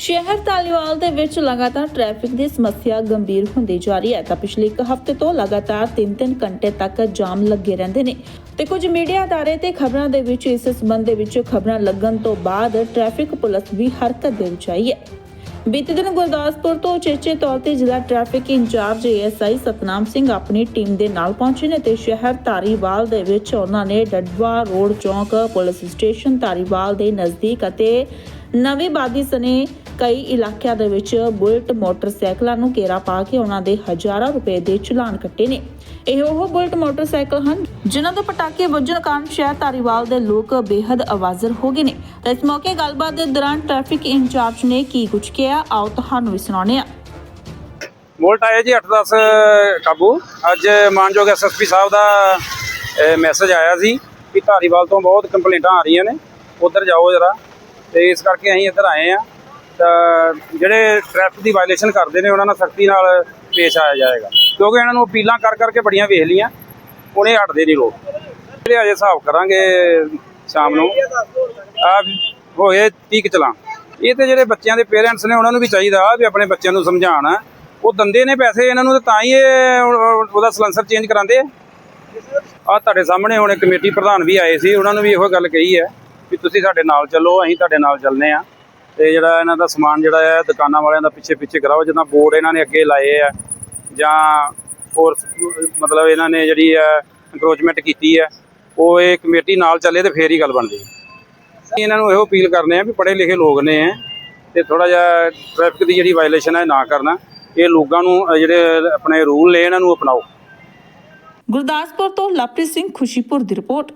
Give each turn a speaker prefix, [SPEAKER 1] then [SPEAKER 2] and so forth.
[SPEAKER 1] ਸ਼ਹਿਰ ਧਾਲੀਵਾਲ ਦੇ ਵਿੱਚ ਲਗਾਤਾਰ ਟ੍ਰੈਫਿਕ ਦੀ ਸਮੱਸਿਆ ਗੰਭੀਰ ਹੁੰਦੀ ਜਾ ਰਹੀ ਹੈ ਤਾਂ ਪਿਛਲੇ ਇੱਕ ਹਫ਼ਤੇ ਤੋਂ ਲਗਾਤਾਰ 3-3 ਘੰਟੇ ਤੱਕ ਜਾਮ ਲੱਗੇ ਰਹਿੰਦੇ ਨੇ ਤੇ ਕੁਝ ਮੀਡੀਆ ਅਦਾਰੇ ਤੇ ਖਬਰਾਂ ਦੇ ਵਿੱਚ ਇਸ ਸੰਬੰਧ ਦੇ ਵਿੱਚ ਖਬਰਾਂ ਲੱਗਣ ਤੋਂ ਬਾਅਦ ਟ੍ਰੈਫਿਕ ਪੁਲਿਸ ਵੀ ਹਰਕਤ ਦੇ ਵਿੱਚ ਆਈ ਹੈ। ਬੀਤੇ ਦਿਨ ਗੁਰਦਾਸਪੁਰ ਤੋਂ ਚੇਚੇ ਤੌਰ ਤੇ ਜ਼ਿਲ੍ਹਾ traffic incharge ASI Satnam Singh ਆਪਣੀ ਟੀਮ ਦੇ ਨਾਲ ਪਹੁੰਚੇ ਨੇ ਤੇ ਸ਼ਹਿਰ ਧਾਰੀਵਾਲ ਦੇ ਵਿੱਚ ਉਹਨਾਂ ਨੇ ਡੱਡਵਾ ਰੋਡ ਚੌਂਕ, ਪੁਲਿਸ ਸਟੇਸ਼ਨ ਧਾਰੀਵਾਲ ਦੇ ਨਜ਼ਦੀਕ ਅਤੇ ਨਵੀਂ ਬਾਦੀ ਸਨੇ ਕਈ ਇਲਾਕਿਆਂ ਦੇ ਵਿੱਚ ਬੁਲਟ ਮੋਟਰਸਾਈਕਲਾਂ ਨੂੰ ਘੇਰਾ ਪਾ ਕੇ ਉਹਨਾਂ ਦੇ ਹਜ਼ਾਰਾਂ ਰੁਪਏ ਦੇ ਚਲਾਨ ਕੱਟੇ ਨੇ। ਇਹ ਉਹ ਬੁਲਟ ਮੋਟਰਸਾਈਕਲ ਹਨ ਜਿਨ੍ਹਾਂ ਦੇ ਪਟਾਕੇ ਵੱਜਣ ਕਾਰਨ ਸ਼ਹਿਰ ਧਾਰੀਵਾਲ ਦੇ ਲੋਕ ਬੇहद ਅਵਾਜ਼ਰ ਹੋ ਗਏ ਨੇ। ਇਸ ਮੌਕੇ ਗੱਲਬਾਤ ਦੇ ਦੌਰਾਨ ਟ੍ਰੈਫਿਕ ਇੰਚਾਰਜ ਨੇ ਕੀ ਕੁਝ ਕਿਹਾ, ਆਓ ਤੁਹਾਨੂੰ ਵੀ ਸੁਣਾਉਂਦੇ ਹਾਂ।
[SPEAKER 2] ਵੋਲਟ ਆਇਆ ਜੀ 8-10 ਕਾਬੂ। ਅੱਜ ਮਾਨਯੋਗ ਐਸਐਸਪੀ ਸਾਹਿਬ ਦਾ ਮੈਸੇਜ ਆਇਆ ਸੀ ਕਿ ਧਾਰੀਵਾਲ ਤੋਂ ਬਹੁਤ ਕੰਪਲੇਂਟਾਂ ਆ ਰਹੀਆਂ ਨੇ। ਉਧਰ ਜਾਓ ਜਰਾ। ਤੇ ਇਸ ਕਰਕੇ ਅਸੀਂ ਇੱਧਰ ਆਏ ਆ ਜਿਹੜੇ ਟ੍ਰੈਫਿਕ ਦੀ ਵਾਇਲੇਸ਼ਨ ਕਰਦੇ ਨੇ, ਉਹਨਾਂ ਨਾਲ ਸਖਤੀ ਨਾਲ ਪੇਸ਼ ਆਇਆ ਜਾਏਗਾ। ਕਿਉਂਕਿ ਇਹਨਾਂ ਨੂੰ ਅਪੀਲਾਂ ਕਰ ਕਰਕੇ ਬੜੀਆਂ ਵੇਖ ਲੀਆਂ ਉਹਨੇ ਹਟਦੇ ਨਹੀਂ ਲੋਕ। ਜਿਹੜੇ ਅਜੇ ਹਿਸਾਬ ਕਰਾਂਗੇ ਸ਼ਾਮ ਨੂੰ। ਆ ਹੋਏ 30 ਚਲਾਂ ਇਹ ਤੇ ਜਿਹੜੇ ਬੱਚਿਆਂ ਦੇ ਪੇਰੈਂਟਸ ਨੇ, ਉਹਨਾਂ ਨੂੰ ਵੀ ਚਾਹੀਦਾ ਵੀ ਆਪਣੇ ਬੱਚਿਆਂ ਨੂੰ ਸਮਝਾਉਣ। ਉਹ ਦੰਦੇ ਨੇ ਪੈਸੇ ਇਹਨਾਂ ਨੂੰ ਤਾਂ ਹੀ ਇਹ ਉਹਦਾ ਸਲੈਂਸਰ ਚੇਂਜ ਕਰਾਉਂਦੇ ਆ। ਆ ਤੁਹਾਡੇ ਸਾਹਮਣੇ ਹੁਣ ਕਮੇਟੀ ਪ੍ਰਧਾਨ ਵੀ ਆਏ ਸੀ, ਉਹਨਾਂ ਨੂੰ ਵੀ ਇਹੋ ਗੱਲ ਕਹੀ ਹੈ ਵੀ ਤੁਸੀਂ ਸਾਡੇ ਨਾਲ ਚੱਲੋ, ਅਸੀਂ ਤੁਹਾਡੇ ਨਾਲ ਚੱਲਨੇ ਆ। ਤੇ ਜਿਹੜਾ ਇਹਨਾਂ ਦਾ ਸਮਾਨ ਜਿਹੜਾ ਹੈ, ਦੁਕਾਨਾਂ ਵਾਲਿਆਂ ਦਾ ਪਿੱਛੇ ਪਿੱਛੇ ਕਰਾਓ, ਜਿੱਦਾਂ ਬੋਰਡ ਇਹਨਾਂ ਨੇ ਅੱਗੇ ਲਾਏ ਆ, ਜਾਂ ਹੋਰ ਮਤਲਬ ਇਹਨਾਂ ਨੇ ਜਿਹੜੀ ਹੈ ਇਨਕਰੋਚਮੈਂਟ ਕੀਤੀ ਹੈ, ਉਹ ਇਹ ਕਮੇਟੀ ਨਾਲ ਚੱਲੇ ਤੇ ਫੇਰ ਹੀ ਗੱਲ ਬਣਦੀ ਹੈ। ਇਹਨਾਂ ਨੂੰ ਇਹੋ ਅਪੀਲ ਕਰਨੇ ਆ ਵੀ ਪੜ੍ਹੇ ਲਿਖੇ ਲੋਕ ਨੇ ਤੇ ਥੋੜਾ ਜਿਹਾ ਟ੍ਰੈਫਿਕ ਦੀ ਜਿਹੜੀ ਵਾਇਲੇਸ਼ਨ ਹੈ, ਨਾ ਕਰਨਾ। ਇਹ ਲੋਕਾਂ ਨੂੰ ਜਿਹੜੇ ਆਪਣੇ ਰੂਲ ਨੇ, ਇਹਨਾਂ ਨੂੰ ਅਪਣਾਓ।
[SPEAKER 1] ਗੁਰਦਾਸਪੁਰ ਤੋਂ ਲਵਪ੍ਰੀਤ ਸਿੰਘ ਖੁਸ਼ੀਪੁਰ ਦੀ ਰਿਪੋਰਟ।